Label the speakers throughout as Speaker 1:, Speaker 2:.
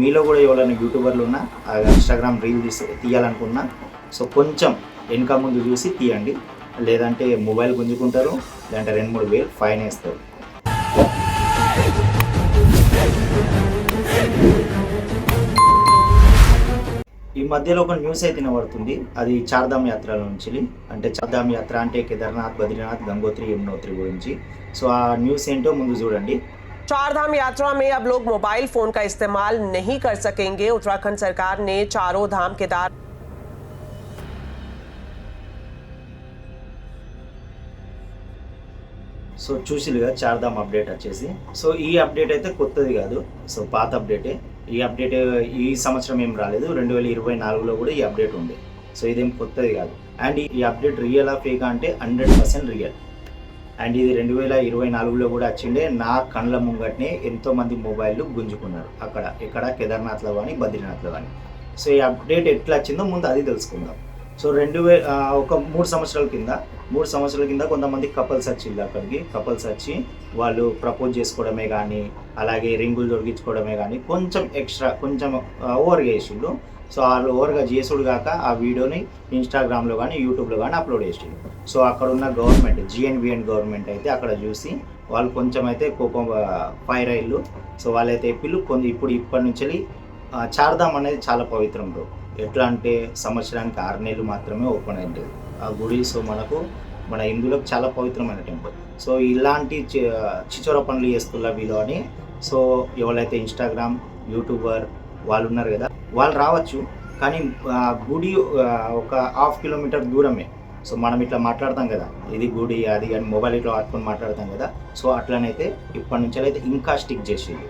Speaker 1: మీలో కూడా ఎవరైనా యూట్యూబర్లు ఉన్నా ఇన్స్టాగ్రామ్ రీల్ తీసి తీయాలనుకున్నా సో కొంచెం వెనుక ముందు చూసి తీయండి. లేదంటే మొబైల్ గుంజుకుంటారు లేదంటే రెండు మూడు వేలు ఫైన్ వేస్తారు. ఈ మధ్యలో ఒక న్యూస్ అయితే వినబడుతుంది. అది చార్ధామ్ యాత్ర నుంచి. అంటే చార్ధామ్ యాత్ర అంటే కేదార్నాథ్ బద్రీనాథ్ గంగోత్రి యమునోత్రి గురించి. సో ఆ న్యూస్ ఏంటో ముందు చూడండి.
Speaker 2: चार धाम यात्रा में अब लोग मोबाइल फोन का इस्तेमाल नहीं कर सकेंगे उत्तराखंड सरकार ने चारों धाम केदार
Speaker 1: సో చూసిలుగా చార్ధామ్ అప్డేట్ వచ్చేసి సో ఈ అప్డేట్ అయితే కొత్తది కాదు సో పాత అప్డేటే ఈ అప్డేట్ ఈ సంవత్సరం ఏం రాలేదు రెండు వేల ఇరవై నాలుగులో కూడా ఈ అప్డేట్ ఉంది సో ఇదేం కొత్తది కాదు అండ్ ఈ అప్డేట్ రియల్ ఆ ఫేక్ అంటే హండ్రెడ్ పర్సెంట్ రియల్ అండ్ ఇది రెండు వేల ఇరవై నాలుగులో కూడా వచ్చిండే. నా కళ్ళ ముంగట్నే ఎంతోమంది మొబైల్ గుంజుకున్నారు. అక్కడ ఇక్కడ కేదార్నాథ్లో కానీ బద్రీనాథ్లో కానీ సో ఈ అప్డేట్ ఎట్లా వచ్చిందో ముందు అది తెలుసుకుందాం. సో రెండు వే ఒక మూడు సంవత్సరాల కింద మూడు సంవత్సరాల కింద కొంతమంది కపుల్స్ వచ్చింది అక్కడికి. కపుల్స్ వచ్చి వాళ్ళు ప్రపోజ్ చేసుకోవడమే కానీ అలాగే రింగులు తొడిగించుకోవడమే కానీ కొంచెం ఎక్స్ట్రా కొంచెం ఓవర్గా చేసిండు సో వాళ్ళు ఓవర్గా చేసుడు కాక ఆ వీడియోని ఇన్స్టాగ్రామ్లో కానీ యూట్యూబ్లో కానీ అప్లోడ్ చేసిండు. సో అక్కడ ఉన్న గవర్నమెంట్ జిఎన్బిఎన్ గవర్నమెంట్ అయితే అక్కడ చూసి వాళ్ళు కొంచెం అయితే కోపం ఫైర్ అయ్యిళ్ళు. సో వాళ్ళైతే పిల్లు కొంచెం ఇప్పుడు ఇప్పటి నుంచి చార్ధామ్ అనేది చాలా పవిత్రం బ్రో. ఎట్లా అంటే సంవత్సరానికి ఆరు నెలలు మాత్రమే ఓపెన్ అయింది. ఆ గుడి సో మనకు మన హిందువులకు చాలా పవిత్రమైన టెంపుల్. సో ఇలాంటి చి- చిచోర పనులు చేస్తున్న వీళ్ళు అని సో ఎవరైతే ఇన్స్టాగ్రామ్ యూట్యూబర్ వాళ్ళు ఉన్నారు కదా వాళ్ళు రావచ్చు కానీ గుడి ఒక హాఫ్ కిలోమీటర్ దూరమే. సో మనం ఇట్లా మాట్లాడతాం కదా. ఇది గుడి అది అని మొబైల్ ఇట్లా పట్టుకొని మాట్లాడతాం కదా. సో అట్లనైతే ఇప్పటి నుంచి అయితే ఇంకా స్టిక్ చేసిండు.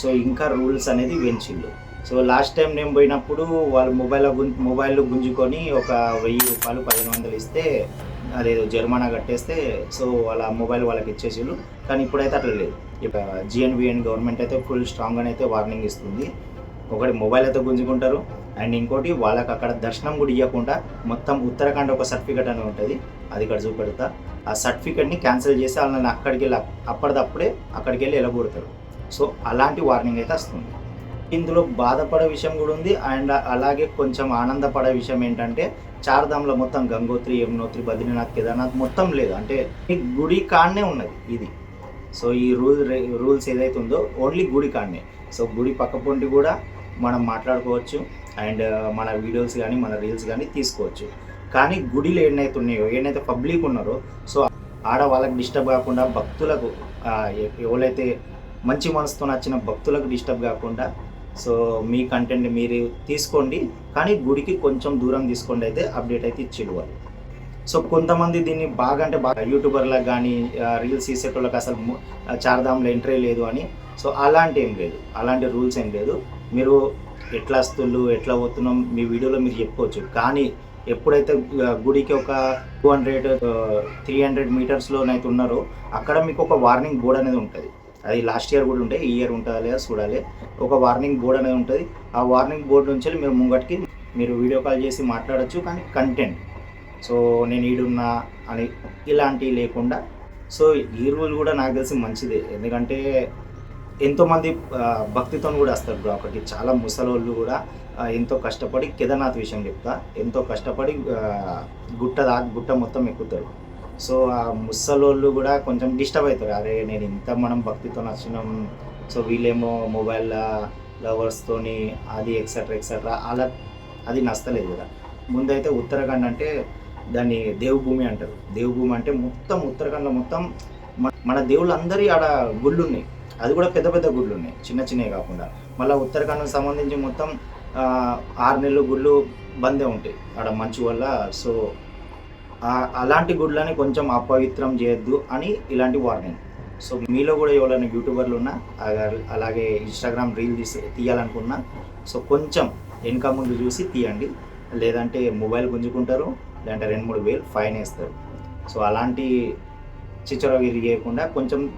Speaker 1: సో ఇంకా రూల్స్ అనేది పెంచిండు. సో లాస్ట్ టైం నేను పోయినప్పుడు వాళ్ళు మొబైల్ మొబైల్ గుంజుకొని ఒక వెయ్యి రూపాయలు పదిహేను వందలు ఇస్తే అదేదో జరిమానా కట్టేస్తే సో వాళ్ళ మొబైల్ వాళ్ళకి ఇచ్చేసిళ్ళు కానీ ఇప్పుడైతే అట్లా లేదు. జిఎన్విఎన్ గవర్నమెంట్ అయితే ఫుల్ స్ట్రాంగ్ అయితే వార్నింగ్ ఇస్తుంది. ఒకటి మొబైల్తో గుంజుకుంటారు. అండ్ ఇంకోటి వాళ్ళకి అక్కడ దర్శనం కూడా ఇవ్వకుండా మొత్తం ఉత్తరాఖండ్ ఒక సర్టిఫికెట్ అని ఉంటుంది. అది ఇక్కడ చూపెడతా. ఆ సర్టిఫికెట్ని క్యాన్సిల్ చేసి వాళ్ళని అక్కడికి వెళ్ళి అప్పటిదప్పుడే అక్కడికి వెళ్ళి వెళ్ళగొడతారు. సో అలాంటి వార్నింగ్ అయితే వస్తుంది. ఇందులో బాధపడే విషయం కూడా ఉంది. అండ్ అలాగే కొంచెం ఆనందపడే విషయం ఏంటంటే చార్ధామ్లో మొత్తం గంగోత్రి యమునోత్రి బద్రీనాథ్ కేదార్నాథ్ మొత్తం లేదు. అంటే ఈ గుడి కాడనే ఉన్నది ఇది. సో ఈ రూల్ రూల్స్ ఏదైతే ఉందో ఓన్లీ గుడి కాడనే. సో గుడి పక్కపొంటి కూడా మనం మాట్లాడుకోవచ్చు అండ్ మన వీడియోస్ కానీ మన రీల్స్ కానీ తీసుకోవచ్చు. కానీ గుడిలో ఏనైతే ఉన్నాయో ఏనైతే పబ్లిక్ ఉన్నారో సో ఆడ వాళ్ళకి డిస్టర్బ్ కాకుండా భక్తులకు ఎవరైతే మంచి మనసుతో నచ్చిన భక్తులకు డిస్టర్బ్ కాకుండా సో మీ కంటెంట్ మీరు తీసుకోండి. కానీ గుడికి కొంచెం దూరం తీసుకోండి అయితే అప్డేట్ అయితే ఇచ్చేడు వాళ్ళు. సో కొంతమంది దీన్ని బాగా అంటే బాగా యూట్యూబర్లకు కానీ రీల్స్ తీసేటోళ్ళకి అసలు ము- చార్ధామ్లో ఎంట్రీ లేదు అని. సో అలాంటి ఏం లేదు. అలాంటి రూల్స్ ఏం లేదు. మీరు ఎట్లా వస్తుళ్ళు ఎట్లా పోతున్నాం మీ వీడియోలో మీరు చెప్పుకోవచ్చు. కానీ ఎప్పుడైతే గుడికి ఒక టూ హండ్రెడ్ త్రీ హండ్రెడ్ మీటర్స్లోనైతే ఉన్నారో అక్కడ మీకు ఒక వార్నింగ్ బోర్డ్ అనేది ఉంటుంది. అది లాస్ట్ ఇయర్ కూడా ఉంటే ఈ ఇయర్ ఉంటుందా లేదా చూడాలి. ఒక వార్నింగ్ బోర్డ్ అనేది ఉంటుంది. ఆ వార్నింగ్ బోర్డ్ నుంచి మీరు ముంగటికి మీరు వీడియో కాల్ చేసి మాట్లాడచ్చు కానీ కంటెంట్. సో నేను ఈడున్నా అని ఇలాంటివి లేకుండా. సో ఈ రూల్ కూడా నాకు తెలిసి మంచిదే. ఎందుకంటే ఎంతోమంది భక్తితో కూడా వస్తారు బ్రో అక్కడికి. చాలా ముసలోళ్ళు కూడా ఎంతో కష్టపడి కేదార్నాథ్ విషయం చెప్తా. ఎంతో కష్టపడి గుట్ట దా గుట్ట మొత్తం ఎక్కుతారు. సో ఆ ముసలోళ్ళు కూడా కొంచెం డిస్టర్బ్ అవుతారు. అరే నేను ఇంత మనం భక్తితో వచ్చినాం. సో వీళ్ళేమో మొబైల్ లవర్స్తోని అది ఎక్సెట్రా ఎక్సెట్రా అలా అది నచ్చలేదు కదా. ముందైతే ఉత్తరాఖండ్ అంటే దాన్ని దేవభూమి అంటారు. దేవభూమి అంటే మొత్తం ఉత్తరాఖండ్లో మొత్తం మన- మన దేవుళ్ళందరి ఆడ గుళ్ళు ఉన్నాయి అది కూడా పెద్ద పెద్ద గుడ్లు ఉన్నాయి చిన్న చిన్నవి కాకుండా. మళ్ళీ ఉత్తరాఖండ్కి సంబంధించి మొత్తం ఆరు నెలలు గుళ్ళు బందే ఉంటాయి. ఆడ మంచు వల్ల సో అలాంటి గుడ్లని కొంచెం అపవిత్రం చేయొద్దు అని ఇలాంటి వార్నింగ్. సో మీలో కూడా ఎవరైనా యూట్యూబర్లు ఉన్నా అలా- అలాగే ఇన్స్టాగ్రామ్ రీల్ తీసి తీయాలనుకున్నా సో కొంచెం వెనుక ముందు చూసి తీయండి. లేదంటే మొబైల్ గుంజుకుంటారు లేదంటే రెండు మూడు వేలు ఫైన్ వేస్తారు. సో అలాంటి చిచ్చరగిరి చేయకుండా కొంచెం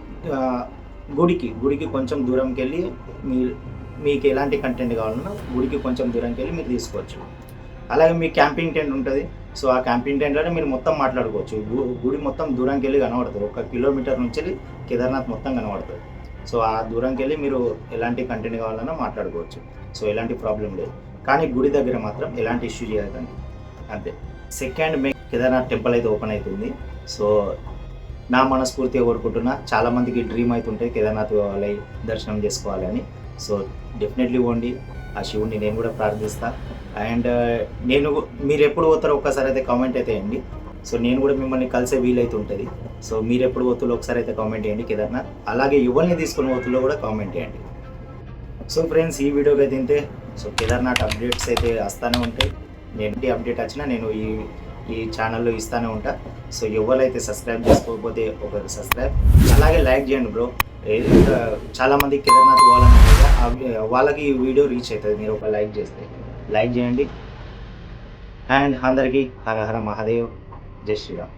Speaker 1: గుడికి గుడికి కొంచెం దూరంకి వెళ్ళి మీ మీకు ఎలాంటి కంటెంట్ కావాలన్నా గుడికి కొంచెం దూరంకి వెళ్ళి మీరు తీసుకోవచ్చు. అలాగే మీ క్యాంపింగ్ టెంట్ ఉంటుంది. సో ఆ క్యాంపింగ్ టెంట్లోనే మీరు మొత్తం మాట్లాడుకోవచ్చు. గు- గుడి మొత్తం దూరంకి వెళ్ళి కనబడుతుంది. ఒక కిలోమీటర్ నుంచి వెళ్ళి కేదార్నాథ్ మొత్తం కనబడుతుంది. సో ఆ దూరంకి వెళ్ళి మీరు ఎలాంటి కంటెంట్ కావాలన్నా మాట్లాడుకోవచ్చు. సో ఎలాంటి ప్రాబ్లం లేదు. కానీ గుడి దగ్గర మాత్రం ఎలాంటి ఇష్యూ చేయకండి. అంతే. సెకండ్ మే కేదార్నాథ్ టెంపుల్ అయితే ఓపెన్ అవుతుంది. సో నా మనస్ఫూర్తిగా కోరుకుంటున్నా. చాలా మందికి డ్రీమ్ అవుతుంటే కేదార్నాథ్ పోవాలి దర్శనం చేసుకోవాలి అని. సో డెఫినెట్లీ పోండి. ఆ శివుడిని నేను కూడా ప్రార్థిస్తా. అండ్ uh, నేను మీరు ఎప్పుడు పోతారో ఒక్కసారి అయితే కామెంట్ అయితే వేయండి. సో నేను కూడా మిమ్మల్ని కలిసే వీలైతే ఉంటుంది. సో మీరు ఎప్పుడు పోతులో ఒకసారి అయితే కామెంట్ చేయండి కేదార్నాథ్. అలాగే ఎవరిని తీసుకుని పోతుల్లో కూడా కామెంట్ చేయండి సో ఫ్రెండ్స్ ఈ వీడియోకి అయితే సో కేదార్నాథ్ అప్డేట్స్ అయితే వస్తూనే ఉంటాయి. నేను అప్డేట్ వచ్చినా నేను ఈ ఈ ఛానల్లో ఇస్తూనే ఉంటా. సో ఎవరైతే సబ్స్క్రైబ్ చేసుకోకపోతే ఒకరు సబ్స్క్రైబ్ అలాగే లైక్ చేయండి బ్రో చాలామంది కేదార్నాథ్ వాళ్ళకి ఈ వీడియో రీచ్ అవుతుంది. మీరు ఒక లైక్ చేస్తే. లైక్ చేయండి. అండ్ అందరికీ హర హర మహాదేవ్. జై శ్రీరామ్.